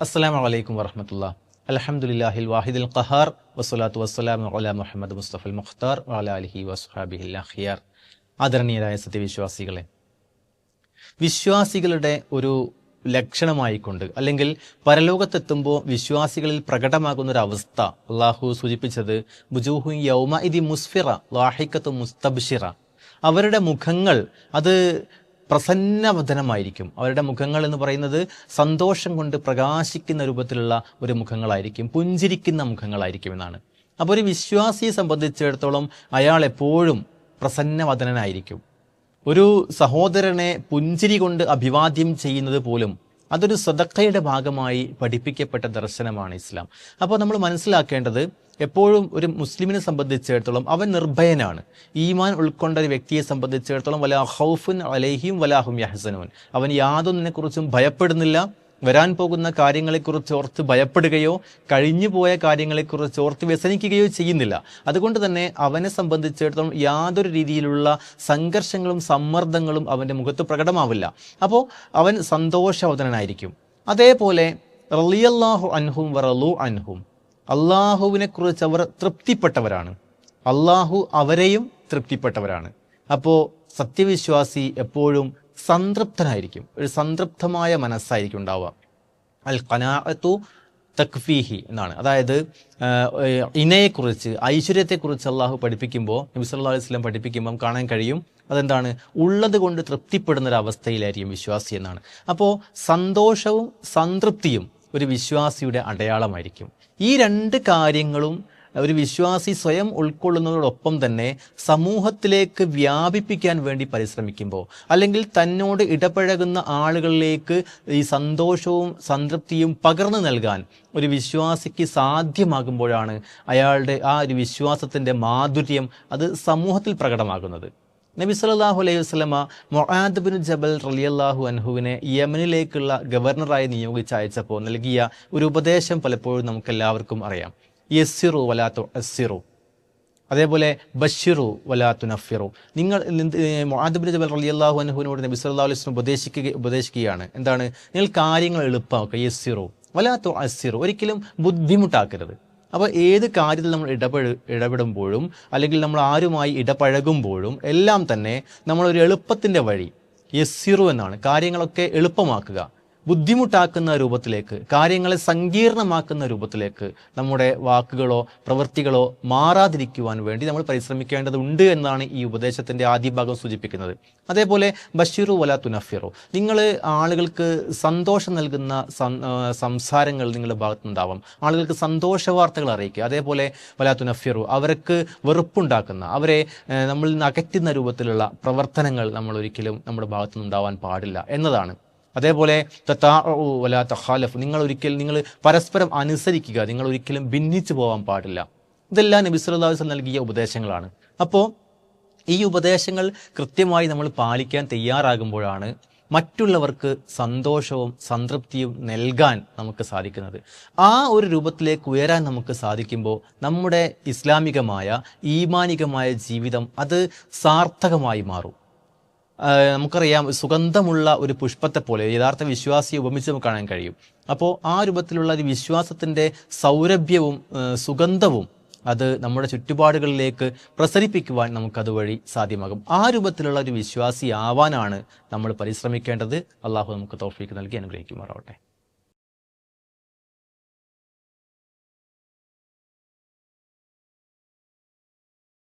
അസ്സലാമു വലൈക്കും വരഹമുല്ല അലഹമുല്ലാഹിൽ വാഹിദുൽ ഖഹാർ വസ്സലാത്തു വസ്സലാം അല മുഹമ്മദ് മുസ്തഫൽ മുഖ്താർ വാല അലഹി വസ്ഹാബിഹിൽ അഹിയാർ ആദരണീയരായ സത്യവിശ്വാസികളെ വിശ്വാസികളുടെ ഒരു ലക്ഷണമായിക്കൊണ്ട് അല്ലെങ്കിൽ പരലോകത്തെത്തുമ്പോൾ വിശ്വാസികളിൽ പ്രകടമാകുന്ന ഒരു അവസ്ഥ അള്ളാഹു സൂചിപ്പിച്ചത് ബുജൂഹു യൗമ ഇതി മുസ്ഫിറ വാഹിക്കത്ത് മുസ്തബ്ഷിറ. അവരുടെ മുഖങ്ങൾ അത് പ്രസന്നവദനമായിരിക്കും. അവരുടെ മുഖങ്ങൾ എന്ന് പറയുന്നത് സന്തോഷം കൊണ്ട് പ്രകാശിക്കുന്ന രൂപത്തിലുള്ള ഒരു മുഖങ്ങളായിരിക്കും. പുഞ്ചിരിക്കുന്ന മുഖങ്ങളായിരിക്കും എന്നാണ്. അപ്പോൾ ഒരു വിശ്വാസിയെ സംബന്ധിച്ചിടത്തോളം അയാൾ എപ്പോഴും പ്രസന്നവദനായിരിക്കും ഒരു സഹോദരനെ പുഞ്ചിരി കൊണ്ട് അഭിവാദ്യം ചെയ്യുന്നത് പോലും അതൊരു സ്വതക്കയുടെ ഭാഗമായി പഠിപ്പിക്കപ്പെട്ട ദർശനമാണ് ഇസ്ലാം. അപ്പോൾ നമ്മൾ മനസ്സിലാക്കേണ്ടത് എപ്പോഴും ഒരു മുസ്ലിമിനെ സംബന്ധിച്ചിടത്തോളം അവൻ നിർഭയനാണ്. ഈമാൻ ഉൾക്കൊണ്ട ഒരു വ്യക്തിയെ സംബന്ധിച്ചിടത്തോളം വലാ ഹൗഫുൻ അലൈഹിം വലാഹും യഹസനുൻ. അവൻ യാതൊന്നിനെ കുറിച്ചും ഭയപ്പെടുന്നില്ല വരാൻ പോകുന്ന കാര്യങ്ങളെക്കുറിച്ച് ഓർത്ത് ഭയപ്പെടുകയോ കഴിഞ്ഞു പോയ കാര്യങ്ങളെക്കുറിച്ച് ഓർത്ത് വ്യസനിക്കുകയോ ചെയ്യുന്നില്ല. അതുകൊണ്ട് തന്നെ അവനെ സംബന്ധിച്ചിടത്തോളം യാതൊരു രീതിയിലുള്ള സംഘർഷങ്ങളും സമ്മർദ്ദങ്ങളും അവന്റെ മുഖത്ത് പ്രകടമാവില്ല. അപ്പോൾ അവൻ സന്തോഷവതനായിരിക്കും. അതേപോലെ റലിയല്ലാഹു അൻഹും വറലു അൻഹും. അള്ളാഹുവിനെ കുറിച്ച് അവർ തൃപ്തിപ്പെട്ടവരാണ്. അള്ളാഹു അവരെയും തൃപ്തിപ്പെട്ടവരാണ്. അപ്പോൾ സത്യവിശ്വാസി എപ്പോഴും സംതൃപ്തനായിരിക്കും. ഒരു സംതൃപ്തമായ മനസ്സായിരിക്കും ഉണ്ടാവുക. അൽ ഖനാഅത്തു തക്ഫീഹി എന്നാണ്. അതായത് ഇനയെക്കുറിച്ച് ഐശ്വര്യത്തെക്കുറിച്ച് അള്ളാഹു പഠിപ്പിക്കുമ്പോൾ നബി സല്ലല്ലാഹു അലൈഹി സ്വലം പഠിപ്പിക്കുമ്പം കാണാൻ കഴിയും അതെന്താണ്? ഉള്ളത് കൊണ്ട് തൃപ്തിപ്പെടുന്ന ഒരു വിശ്വാസി എന്നാണ്. അപ്പോൾ സന്തോഷവും സംതൃപ്തിയും ഒരു വിശ്വാസിയുടെ അടയാളമായിരിക്കും. ഈ രണ്ട് കാര്യങ്ങളും ഒരു വിശ്വാസി സ്വയം ഉൾക്കൊള്ളുന്നതോടൊപ്പം തന്നെ സമൂഹത്തിലേക്ക് വ്യാപിപ്പിക്കാൻ വേണ്ടി പരിശ്രമിക്കുമ്പോൾ അല്ലെങ്കിൽ തന്നോട് ഇടപഴകുന്ന ആളുകളിലേക്ക് ഈ സന്തോഷവും സംതൃപ്തിയും പകർന്നു നൽകാൻ ഒരു വിശ്വാസിക്ക് സാധ്യമാകുമ്പോഴാണ് അയാളുടെ ആ ഒരു വിശ്വാസത്തിന്റെ മാധുര്യം അത് സമൂഹത്തിൽ പ്രകടമാകുന്നത്. നബി സല്ലല്ലാഹു അലൈഹി വസ്ലമ മൊഹാദ് ബിൻ ജബൽ റളിയല്ലാഹു അൻഹുവിനെ യമനിലേക്കുള്ള ഗവർണറായി നിയോഗിച്ച് അയച്ചപ്പോൾ നൽകിയ ഒരു ഉപദേശം പലപ്പോഴും നമുക്കെല്ലാവർക്കും അറിയാം. യസ്സിറു വലാത്തു അസ്സിറു. അതേപോലെ ബഷിറു വലാത്തു നഫിറു നിങ്ങൾ മൊഹാദ് ജബൽ ജബൽ അള്ളാഹു അനുഹുവിനോട് നബി സല്ലല്ലാഹു അലൈഹി വസല്ലം ഉപദേശിക്കുക ഉപദേശിക്കുകയാണ്. എന്താണ്? നിങ്ങൾ കാര്യങ്ങൾ എളുപ്പമാക്കുക യസ്സിറു വലാത്തു അസ്സിറു. ഒരിക്കലും ബുദ്ധിമുട്ടാക്കരുത്. അപ്പോൾ ഏത് കാര്യത്തിൽ നമ്മൾ ഇടപെട ഇടപെടുമ്പോഴും അല്ലെങ്കിൽ നമ്മൾ ആരുമായി ഇടപഴകുമ്പോഴും എല്ലാം തന്നെ നമ്മളൊരു എളുപ്പത്തിന്റെ വഴി യസ്സിറു എന്നാണ്. കാര്യങ്ങളൊക്കെ എളുപ്പമാക്കുക. ബുദ്ധിമുട്ടാക്കുന്ന രൂപത്തിലേക്ക് കാര്യങ്ങളെ സങ്കീർണമാക്കുന്ന രൂപത്തിലേക്ക് നമ്മുടെ വാക്കുകളോ പ്രവൃത്തികളോ മാറാതിരിക്കുവാൻ വേണ്ടി നമ്മൾ പരിശ്രമിക്കേണ്ടതുണ്ട് എന്നാണ് ഈ ഉപദേശത്തിന്റെ ആദ്യ ഭാഗം സൂചിപ്പിക്കുന്നത്. അതേപോലെ ബഷീറു വല തുനഫിറു. നിങ്ങൾ ആളുകൾക്ക് സന്തോഷം നൽകുന്ന സംസാരങ്ങൾ നിങ്ങളുടെ ഭാഗത്തുനിന്നുണ്ടാവാം. ആളുകൾക്ക് സന്തോഷ വാർത്തകൾ അറിയിക്കുക. അതേപോലെ വല തുനഫിറു അവർക്ക് വെറുപ്പുണ്ടാക്കുന്ന അവരെ നമ്മൾ നിന്ന് അകറ്റുന്ന രൂപത്തിലുള്ള പ്രവർത്തനങ്ങൾ നമ്മൾ ഒരിക്കലും നമ്മുടെ ഭാഗത്തുനിന്നുണ്ടാവാൻ പാടില്ല എന്നതാണ്. അതേപോലെ വല തഹാലഫ് നിങ്ങൾ ഒരിക്കൽ നിങ്ങൾ പരസ്പരം അനുസരിക്കുക. നിങ്ങൾ ഒരിക്കലും ഭിന്നിച്ചു പോകാൻ പാടില്ല. ഇതെല്ലാം നബി അലൈഹി നൽകിയ ഉപദേശങ്ങളാണ്. അപ്പോൾ ഈ ഉപദേശങ്ങൾ കൃത്യമായി നമ്മൾ പാലിക്കാൻ തയ്യാറാകുമ്പോഴാണ് മറ്റുള്ളവർക്ക് സന്തോഷവും സംതൃപ്തിയും നൽകാൻ നമുക്ക് സാധിക്കുന്നത്. ആ ഒരു രൂപത്തിലേക്ക് ഉയരാൻ നമുക്ക് സാധിക്കുമ്പോൾ നമ്മുടെ ഇസ്ലാമികമായ ഈമാനികമായ ജീവിതം അത് സാർത്ഥകമായി മാറും. നമുക്കറിയാം സുഗന്ധമുള്ള ഒരു പുഷ്പത്തെ പോലെ യഥാർത്ഥ വിശ്വാസിയെ ഉപമിച്ച് നമുക്ക് കാണാൻ കഴിയും. അപ്പോൾ ആ രൂപത്തിലുള്ള ഒരു വിശ്വാസത്തിന്റെ സൗരഭ്യവും സുഗന്ധവും അത് നമ്മുടെ ചുറ്റുപാടുകളിലേക്ക് പ്രസരിപ്പിക്കുവാൻ നമുക്കത് വഴി സാധ്യമാകും. ആ രൂപത്തിലുള്ള ഒരു വിശ്വാസി ആവാനാണ് നമ്മൾ പരിശ്രമിക്കേണ്ടത്. അള്ളാഹു നമുക്ക് തോഫീക്ക് നൽകി അനുഗ്രഹിക്കുമാറാവട്ടെ.